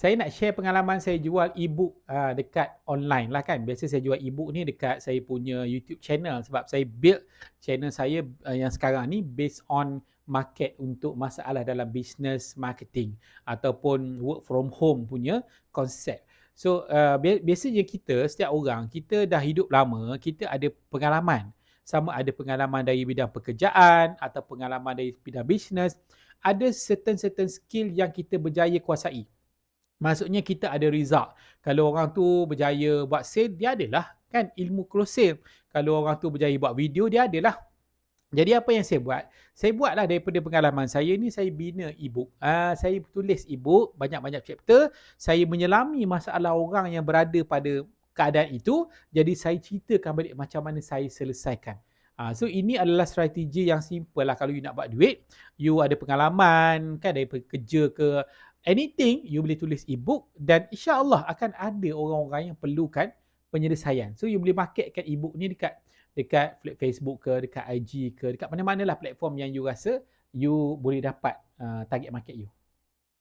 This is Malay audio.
saya nak share pengalaman saya jual e-book uh, dekat online lah kan. Biasa saya jual e-book ni dekat saya punya YouTube channel sebab saya build channel saya uh, yang sekarang ni based on market untuk masalah dalam business marketing ataupun work from home punya konsep. So uh, biasanya kita setiap orang kita dah hidup lama, kita ada pengalaman. Sama ada pengalaman dari bidang pekerjaan atau pengalaman dari bidang business, ada certain-certain skill yang kita berjaya kuasai. Maksudnya kita ada result. Kalau orang tu berjaya buat sale, dia adalah kan ilmu sale. Kalau orang tu berjaya buat video, dia adalah. Jadi apa yang saya buat? Saya buatlah daripada pengalaman saya ni, saya bina e-book. Uh, saya tulis e-book, banyak-banyak chapter. Saya menyelami masalah orang yang berada pada keadaan itu. Jadi saya ceritakan balik macam mana saya selesaikan. Uh, so ini adalah strategi yang simple lah kalau you nak buat duit. You ada pengalaman kan daripada kerja ke anything you boleh tulis e-book dan insya-Allah akan ada orang-orang yang perlukan penyelesaian. So you boleh marketkan e-book ni dekat dekat Facebook ke, dekat IG ke, dekat mana-manalah platform yang you rasa you boleh dapat uh, target market you.